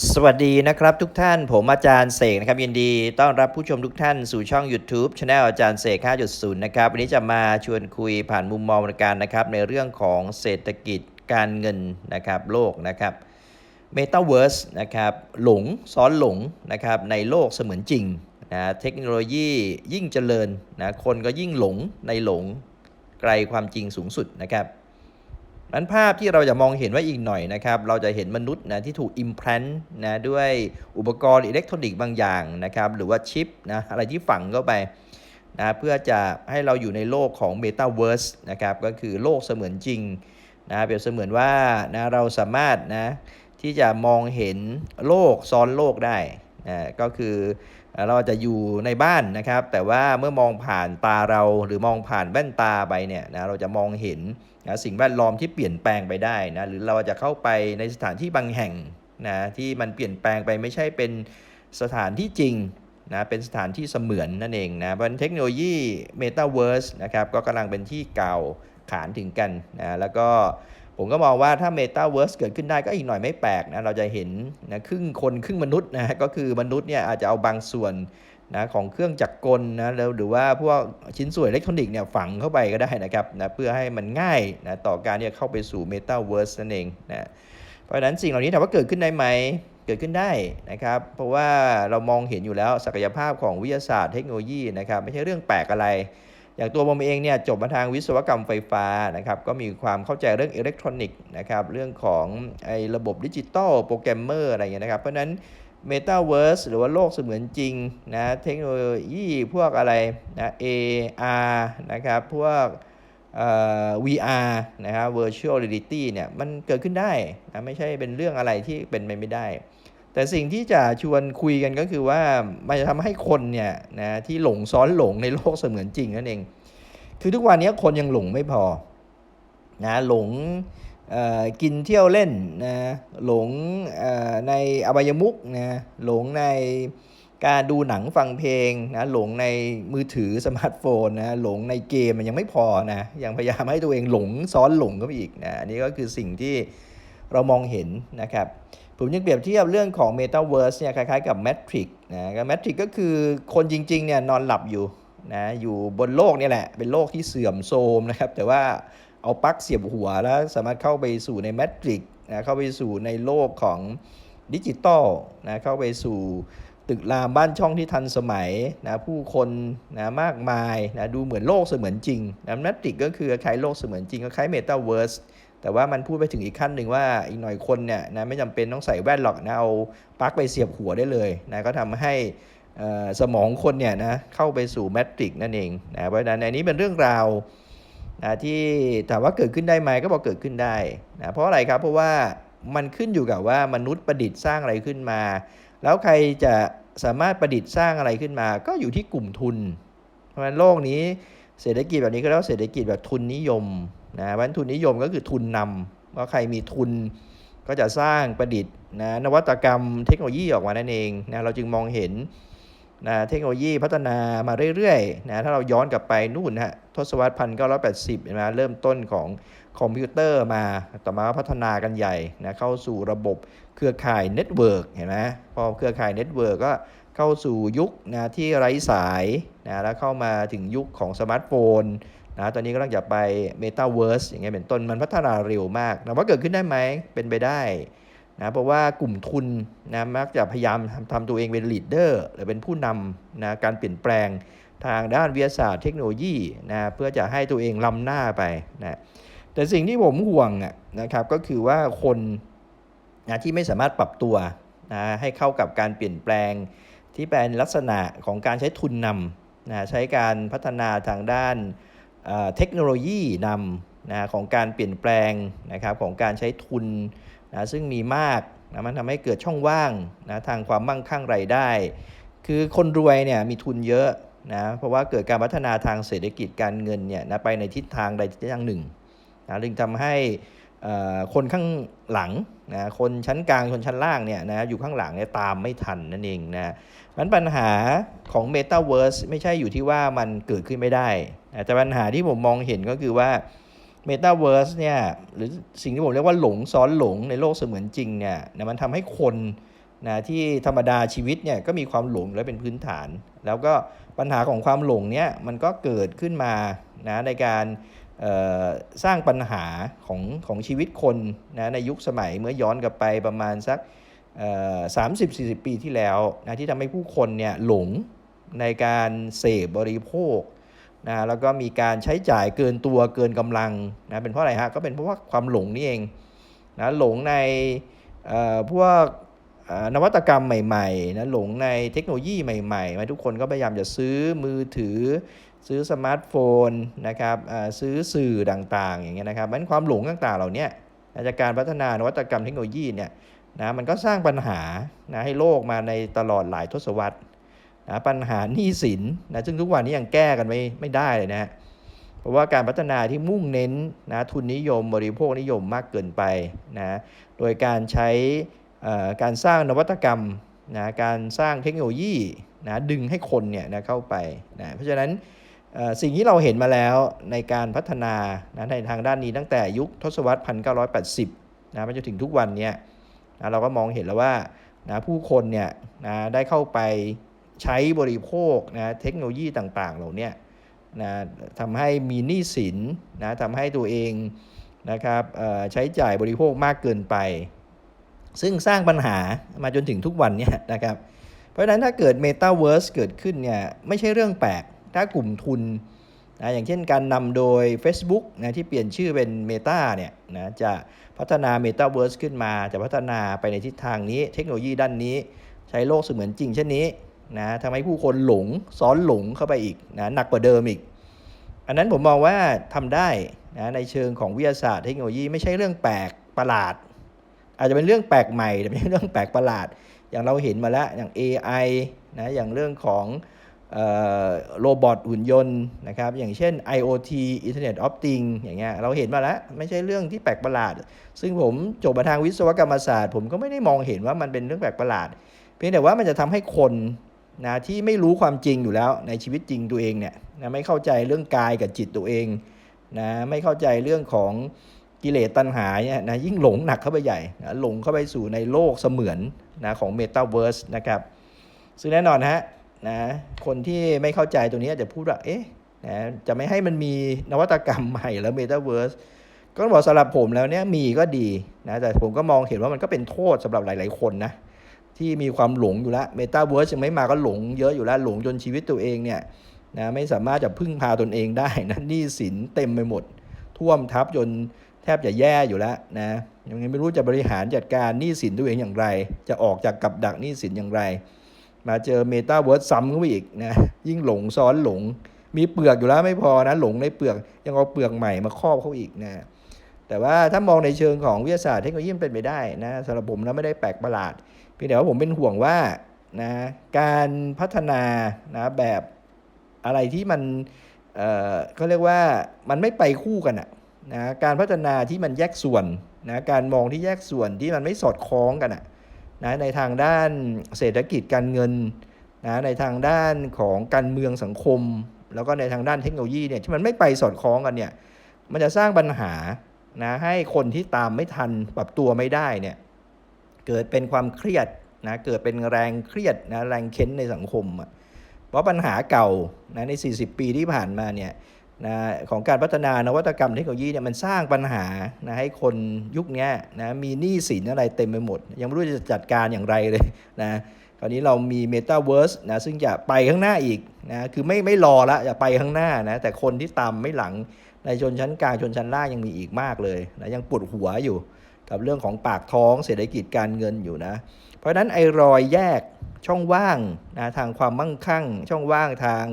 สวัสดีนะครับทุกท่านผมอาจารย์เสกนะครับยินดีต้อนรับผู้ชมทุกท่านสู่ช่อง YouTube Channel อาจารย์เสก 5.0 นะครับ วันนี้จะมาชวนคุยผ่านมุมมองในการนะครับ ในเรื่องของเศรษฐกิจการเงินนะครับโลกนะครับ Metaverse นะครับหลงซ้อนหลงนะครับในโลกเสมือนจริงนะเทคโนโลยียิ่งเจริญนะคนก็ยิ่งหลงในหลงไกลความจริงสูงสุดนะครับ นั้นภาพที่เราจะมองเห็นว่าอีกหน่อยนะครับ เราจะเห็นมนุษย์นะที่ถูกอิมพ a นนะด้วยอุปกรณ์อิเล็กทรอนิกส์บางอย่างนะครับ หรือว่าชิปนะอะไรที่ฝังเข้าไปนะเพื่อจะให้เราอยู่ในโลกของ Metaverse นะครับก็คือโลกเสมือนจริงนะเปรียบเสมือนว่านะเราสามารถนะที่จะมองเห็นโลกซ้อนโลกได้นะก็คือเราจะอยู่ในบ้านนะครับ แต่ว่าเมื่อมองผ่านตาเราหรือมองผ่านแว่นตาไปเนี่ยนะเราจะมองเห็น นะสิ่งแวดล้อมที่เปลี่ยนแปลงไปได้นะหรือเราจะเข้าไปในสถานที่บางแห่งนะที่มันเปลี่ยนแปลงไปไม่ใช่เป็นสถานที่จริงนะเป็นสถานที่เสมือนนั่นเองนะเพราะเทคโนโลยี Metaverse นะครับก็กำลังเป็นที่เก่าขานถึงกันนะแล้วก็ผมก็มองว่าถ้า Metaverse เกิดขึ้นได้ก็อีกหน่อยไม่แปลกนะเราจะเห็นนะครึ่งคนครึ่งมนุษย์นะก็คือมนุษย์เนี่ยอาจจะเอาบางส่วน นะของเครื่องจักรกลนะแล้วหรือว่าพวกชิ้นส่วนอิเล็กทรอนิกส์เนี่ยฝังเข้าไปก็ได้นะครับนะเพื่อให้มันง่ายนะต่อการที่จะเข้าไปสู่ Metaverse นั่นเองนะเพราะฉะนั้นสิ่งเหล่านี้ถามว่าเกิดขึ้นได้ไหมเกิดขึ้นได้นะครับ เพราะว่าเรามองเห็นอยู่แล้วศักยภาพของวิทยาศาสตร์เทคโนโลยีนะครับไม่ใช่เรื่องแปลกอะไร อย่างตัวผมเองเนี่ยจบมาทางวิศวกรรมไฟฟ้านะครับก็มีความเข้าใจเรื่องอิเล็กทรอนิกส์นะครับเรื่องของไอ้ระบบดิจิตอลโปรแกรมเมอร์อะไรเงี้ยนะครับเพราะนั้น ฉะนั้น Metaverse หรือว่าโลกเสมือนจริงนะเทคโนโลยีพวกอะไรนะ AR นะครับพวกเอ่อ VR นะครับ Virtual Reality เนี่ยมันเกิดขึ้นได้นะไม่ใช่เป็นเรื่องอะไรที่เป็นไปไม่ได้ แต่สิ่งที่จะชวนคุยกันก็คือว่ามันจะทำให้คนเนี่ยนะที่หลงซ้อนหลงในโลกเสมือนจริงนั่นเอง คือทุกวันนี้คนยังหลงไม่พอนะหลง กินเที่ยวเล่นนะหลงในอบายมุกนะหลงในการดูหนังฟังเพลงนะหลงในมือถือสมาร์ทโฟนนะหลงในเกมมันยังไม่พอนะยังพยายามให้ตัวเองหลงซ้อนหลงก็ไปอีกนะอันนี้ก็คือสิ่งที่เรามองเห็นนะครับผมยังเปรียบเทียบเรื่องของ Metaverse เนี่ยคล้ายๆกับ Matrix นะก็ Matrix ก็คือคนจริงๆเนี่ยนอนหลับอยู่นะอยู่บนโลกนี่แหละเป็นโลกที่เสื่อมโทรมนะครับแต่ว่า เอาปลั๊กเสียบหัวแล้วสามารถเข้าไปสู่ใน Matrix นะเข้าไปสู่ในโลกของดิจิตอลนะเข้าไปสู่ตึกรามบ้านช่องที่ทันสมัยนะผู้คนนะมากมายนะดูเหมือนโลกเสมือนจริงนะแมทริกก็คือคล้ายโลกเสมือนจริงก็คล้ายเมตาเวิร์สแต่ว่ามันพูดไปถึงอีกขั้นหนึ่งว่าอีกหน่อยคนเนี่ยนะไม่จำเป็นต้องใส่แว่นหรอกนะเอาปลั๊กไปเสียบหัวได้เลยนะก็ทำให้สมองคนเนี่ยนะเข้าไปสู่แมทริกนั่นเองนะเพราะฉะนั้นอันนี้เป็นเรื่องราว นะที่ถามว่าเกิดขึ้นได้ไหมก็บอกเกิดขึ้นได้นะเพราะอะไรครับเพราะว่ามันขึ้นอยู่กับว่ามนุษย์ประดิษฐ์สร้างอะไรขึ้นมา แล้วใครจะสามารถประดิษฐ์สร้างอะไรขึ้นมา ก็อยู่ที่กลุ่มทุน เพราะฉะนั้นโลกนี้เศรษฐกิจแบบนี้ก็เรียกว่าเศรษฐกิจแบบทุนนิยมนะเพราะฉะนั้นทุนนิยมก็คือทุนนำว่าใครมีทุนก็จะสร้างประดิษฐ์นะนวัตกรรมเทคโนโลยีออกมานั่นเองนะเราจึงมองเห็น นะเทคโนโลยีพัฒนามาเรื่อยๆนะถ้าเราย้อนกลับไปนู่นฮะทศวรรษพันเก้าร้อยแปดสิบนะเริ่มต้นของคอมพิวเตอร์มาต่อมาพัฒนากันใหญ่นะเข้าสู่ระบบเครือข่ายเน็ตเวิร์กเห็นไหมพอเครือข่ายเน็ตเวิร์กก็เข้าสู่ยุคนะที่ไร้สายนะแล้วเข้ามาถึงยุคของสมาร์ทโฟนนะตอนนี้ก็ต้องจะไป Metaverse อย่างเงี้ยเป็นต้นมันพัฒนาเร็วมากนะว่าเกิดขึ้นได้ไหมเป็นไปได้ นะเพราะว่ากลุ่มทุนนะมักจะพยายามทำทำตัวเองเป็นลีดเดอร์หรือเป็นผู้นำนะการเปลี่ยนแปลงทางด้านวิทยาศาสตร์เทคโนโลยีนะเพื่อจะให้ตัวเองล้ำหน้าไปนะแต่สิ่งที่ผมห่วงนะครับก็คือว่าคนนะที่ไม่สามารถปรับตัวนะให้เข้ากับการเปลี่ยนแปลงที่เป็นลักษณะของการใช้ทุนนำนะใช้การพัฒนาทางด้านเอ่อเทคโนโลยีนำนะของการเปลี่ยนแปลงนะครับของการใช้ทุน นะซึ่งมีมากนะมันทำให้เกิดช่องว่างนะทางความมั่งคั่งรายได้ คือคนรวยเนี่ยมีทุนเยอะนะเพราะว่าเกิดการพัฒนาทางเศรษฐกิจการเงินเนี่ยนะไปในทิศทางใดทิศทางหนึ่งนะจึงทำให้คนข้างหลังนะคนชั้นกลางคนชั้นล่างเนี่ยนะอยู่ข้างหลังเนี่ยตามไม่ทันนั่นเองนะมันปัญหาของ Metaverse ไม่ใช่อยู่ที่ว่ามันเกิดขึ้นไม่ได้ แต่ปัญหาที่ผมมองเห็นก็คือว่า Metaverse เนี่ยหรือสิ่งที่ผมเรียกว่าหลงซ้อนหลงในโลกเสมือนจริงเนี่ยนะมันทำให้คนนะที่ธรรมดาชีวิตเนี่ยก็มีความหลงและเป็นพื้นฐาน แล้วก็ปัญหาของความหลงเนี่ยมันก็เกิดขึ้นมานะในการสร้างปัญหาของของชีวิตคนนะในยุคสมัยเมื่อย้อนกลับไปประมาณสักสามสิบสี่สิบปีที่แล้วนะที่ทำให้ผู้คนเนี่ยหลงในการเสพบริโภค นะแล้วก็มีการใช้จ่ายเกินตัวเกินกำลังนะเป็นเพราะอะไรฮะก็เป็นเพราะว่าความหลงนี่เองนะหลงในเอ่อพวกอานวัตกรรมใหม่ๆนะหลงในเทคโนโลยีใหม่ๆมาทุกคนก็พยายามจะซื้อมือถือ ซื้อสมาร์ทโฟนนะครับอ่าซื้อสื่อต่างๆ อย่างเงี้ยนะครับมันความหลงต่างๆเหล่านี้จากการพัฒนานวัตกรรมเทคโนโลยีเนี่ยนะมันก็สร้างปัญหานะให้โลกมาในตลอดหลายทศวรรษ นะปัญหาหนี้สินนะซึ่งทุกวันนี้ยังแก้กันไม่ไม่ได้เลยนะเพราะว่าการพัฒนาที่มุ่งเน้นนะทุนนิยมบริโภคนิยมมากเกินไปนะโดยการใช้การสร้างนวัตกรรมนะการสร้างเทคโนโลยีนะดึงให้คนเนี่ยนะเข้าไปนะเพราะฉะนั้นสิ่งที่เราเห็นมาแล้วในการพัฒนานะในทางด้านนี้ตั้งแต่ยุคทศวรรษ 1980นะมาจนถึงทุกวันเนี่ยนะเราก็มองเห็นแล้วว่านะผู้คนเนี่ยนะได้เข้าไป ใช้บริโภคนะเทคโนโลยีต่างๆ เหล่านี้นะทำให้มีหนี้สินนะทำให้ตัวเองนะครับใช้จ่ายบริโภคมากเกินไป ซึ่งสร้างปัญหามาจนถึงทุกวันเนี่ยนะครับ เพราะฉะนั้นถ้าเกิด Metaverse เกิดขึ้นเนี่ยไม่ใช่เรื่องแปลก ถ้ากลุ่มทุนนะอย่างเช่นการนำโดย Facebook นะที่เปลี่ยนชื่อเป็น Meta เนี่ยนะจะพัฒนา Metaverse ขึ้นมา จะพัฒนาไปในทิศทางนี้ เทคโนโลยีด้านนี้ ใช้โลกเสมือนจริงเช่นนี้ นะทำให้ผู้คนหลงซ้อนหลงเข้าไปอีกนะหนักกว่าเดิมอีก อันนั้นผมมองว่าทำได้นะในเชิงของวิทยาศาสตร์เทคโนโลยีไม่ใช่เรื่องแปลกประหลาด อาจจะเป็นเรื่องแปลกใหม่แต่ไม่ใช่เรื่องแปลกประหลาด อย่างเราเห็นมาแล้วอย่าง AI นะอย่างเรื่องของเอ่อโรบอทหุ่นยนต์นะครับอย่างเช่น IoT Internet of Things อย่างเงี้ยเราเห็นมาแล้ว ไม่ใช่เรื่องที่แปลกประหลาด ซึ่งผมจบมาทางวิศวกรรมศาสตร์ ผมก็ไม่ได้มองเห็นว่ามันเป็นเรื่องแปลกประหลาด เพียงแต่ว่ามันจะทำให้คน นะที่ไม่รู้ความจริงอยู่แล้วในชีวิตจริงตัวเองเนี่ยนะไม่เข้าใจเรื่องกายกับจิตตัวเองนะไม่เข้าใจเรื่องของกิเลสตัณหาเนี่ยนะยิ่งหลงหนักเข้าไปใหญ่นะหลงเข้าไปสู่ในโลกเสมือนนะของ Metaverse นะครับซึ่งแน่นอนฮะนะคนที่ไม่เข้าใจตรงนี้อาจจะพูดว่าเอ๊ะนะจะไม่ให้มันมีนวัตกรรมใหม่แล้ว Metaverse ก็ต้องบอกสำหรับผมแล้วเนี่ยมีก็ดีนะแต่ผมก็มองเห็นว่ามันก็เป็นโทษสำหรับหลาย ๆ คนนะ ที่มีความหลงอยู่แล้ว Metaverse ยังไม่มาก็หลงเยอะอยู่แล้วหลงจนชีวิตตัวเองเนี่ยนะไม่สามารถจะพึ่งพาตนเองได้นะหนี้สินเต็มไปหมด ท่วมทับจนแทบจะแย่อยู่แล้วนะยังไม่รู้จะบริหารจัดการหนี้สินตัวเองอย่างไร จะออกจากกับดักหนี้สินอย่างไร มาเจอเมตาเวิร์สซ้ำเข้าไปอีกนะยิ่งหลงซ้อนหลง มีเปลือกอยู่แล้วไม่พอนะหลงในเปลือกยังเอาเปลือกใหม่มาครอบเขาอีกนะแต่ว่าถ้ามองในเชิงของวิทยาศาสตร์เทคโนโลยีมันเป็นไปได้นะสำหรับผมนะไม่ได้แปลกประหลาด พียงแต่ว่าผมเป็นห่วงว่านะการพัฒนานะแบบอะไรที่มันเอ่อเขาเรียกว่ามันไม่ไปคู่กันอะนะการพัฒนาที่มันแยกส่วนนะการมองที่แยกส่วนที่มันไม่สอดคล้องกันอะนะในทางด้านเศรษฐกิจการเงินนะในทางด้านของการเมืองสังคม แล้วก็ในทางด้านเทคโนโลยีเนี่ยที่มันไม่ไปสอดคล้องกันเนี่ยมันจะสร้างปัญหานะให้คนที่ตามไม่ทันปรับตัวไม่ได้เนี่ย เกิดเป็นความเครียดนะเกิดเป็นแรงเครียดนะแรงเค้นในสังคมอะเพราะปัญหาเก่านะใน 40 ปีที่ผ่านมาเนี่ยนะของการพัฒนานวัตกรรมเทคโนโลยีเนี่ยมันสร้างปัญหานะให้คนยุคนี้นะมีหนี้สินอะไรเต็มไปหมด ยังไม่รู้จะจัดการอย่างไรเลยนะคราวนี้เรามี Metaverse นะซึ่งจะไปข้างหน้าอีกนะคือไม่ไม่รอละจะไปข้างหน้านะแต่คนที่ตามไม่หลังในชนชั้นกลางชนชั้นล่างยังมีอีกมากเลยนะยังปวดหัวอยู่ กับเรื่องของปากท้องเศรษฐกิจการเงินอยู่นะ เพราะฉะนั้นไอ้รอยแยกช่องว่างนะทางความมั่งคั่ง ช่องว่างทาง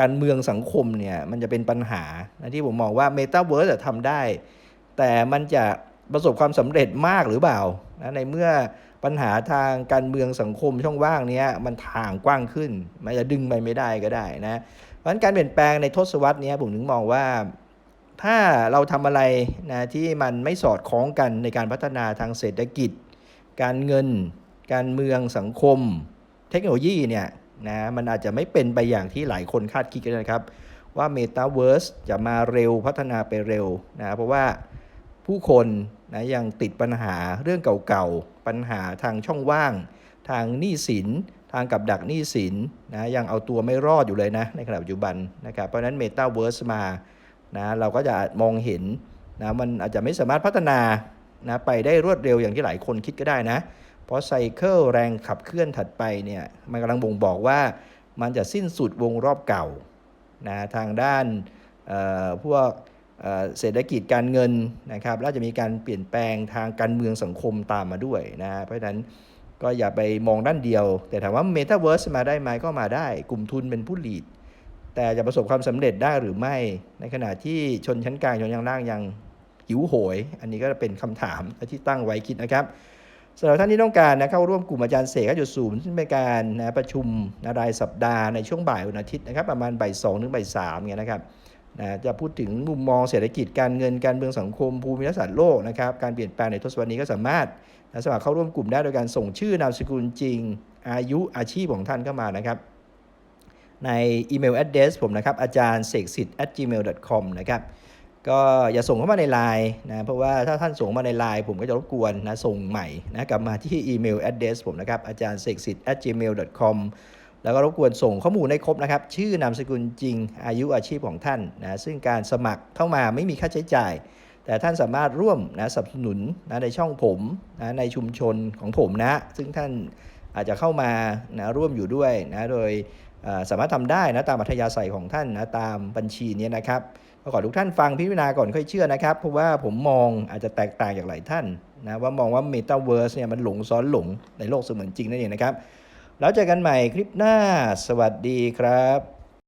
การเมืองสังคมเนี่ยมันจะเป็นปัญหานะที่ผมมองว่า Metaverse อะทำได้ แต่มันจะประสบความสำเร็จมากหรือเปล่านะในเมื่อปัญหาทางการเมืองสังคมช่องว่างเนี้ยมันทางกว้างขึ้น มันจะดึงไปไม่ได้ก็ได้นะเพราะฉะนั้นการเปลี่ยนแปลงในทศวรรษนี้ผมถึงมองว่า ถ้าเราทำอะไรนะที่มันไม่สอดคล้องกันในการพัฒนาทางเศรษฐกิจ การเงิน การเมืองสังคม เทคโนโลยีเนี่ยนะมันอาจจะไม่เป็นไปอย่างที่หลายคนคาดคิดกันนะครับ ว่า Metaverse จะมาเร็วพัฒนาไปเร็วนะเพราะว่าผู้คนนะยังติดปัญหาเรื่องเก่าๆ ปัญหาทางช่องว่าง ทางหนี้สิน ทางกับดักหนี้สินนะยังเอาตัวไม่รอดอยู่เลยนะในขณะปัจจุบันนะครับเพราะฉะนั้น Metaverse มา นะเราก็จะมองเห็นนะมันอาจจะไม่สามารถพัฒนานะไปได้รวดเร็วอย่างที่หลายคนคิดก็ได้นะ เพราะไซเคิลแรงขับเคลื่อนถัดไปเนี่ยมันกำลังบ่งบอกว่ามันจะสิ้นสุดวงรอบเก่านะทางด้านเอ่อพวกเอ่อเศรษฐกิจการเงินนะครับแล้วจะมีการเปลี่ยนแปลงทางการเมืองสังคมตามมาด้วยนะเพราะฉะนั้นก็อย่าไปมองด้านเดียว แต่ถามว่า Metaverse มาได้ไหมก็มาได้ กลุ่มทุนเป็นผู้ลีด แต่จะประสบความสำเร็จได้หรือไม่ ในขณะที่ชนชั้นกลางชนชั้นล่างยังหิวโหย อันนี้ก็เป็นคำถามที่ตั้งไว้คิดนะครับสำหรับท่านที่ต้องการนะเข้าร่วมกลุ่มอาจารย์เสกจุดศูนย์ซึ่งเป็นการนะประชุมนะรายสัปดาห์ในช่วงบ่ายวันอาทิตย์นะครับประมาณบ่ายสองถึงบ่ายสามเนี่ยนะครับนะจะพูดถึงมุมมองเศรษฐกิจการเงินการเมืองสังคมภูมิรัศาสตร์โลกนะครับการเปลี่ยนแปลงในทศวรรษนี้ก็สามารถนะสมัครเข้าร่วมกลุ่มได้โดยการส่งชื่อนามสกุลจริง อายุอาชีพของท่านเข้ามานะครับ ในอีเมล address ผมนะครับ อาจารย์เสกสิทธิ์ at gmail com นะครับ ก็อย่าส่งเข้ามาในไลน์นะ เพราะว่าถ้าท่านส่งมาในไลน์ผมก็จะรบกวนนะ ส่งใหม่นะ กลับมาที่อีเมล address ผมนะครับ อาจารย์เสกสิทธิ์ at gmail com แล้วก็รบกวนส่งข้อมูลให้ครบนะครับ ชื่อนามสกุลจริง อายุอาชีพของท่านนะ ซึ่งการสมัครเข้ามาไม่มีค่าใช้จ่าย แต่ท่านสามารถร่วมนะสนับสนุนนะในช่องผมนะในชุมชนของผมนะ ซึ่งท่านอาจจะเข้ามานะร่วมอยู่ด้วยนะ โดย สามารถทำได้นะตามอัธยาศัยของท่านนะตามบัญชีนี้นะครับก็ขอทุกท่านฟังพิจารณาก่อนค่อยเชื่อนะครับ เพราะว่าผมมองอาจจะแตกต่างจากหลายท่านนะว่ามองว่าเมตาเวิร์สเนี่ยมันหลงซ้อนหลงในโลกเสมือนจริงนั่นเองนะครับ แล้วเจอกันใหม่คลิปหน้า สวัสดีครับ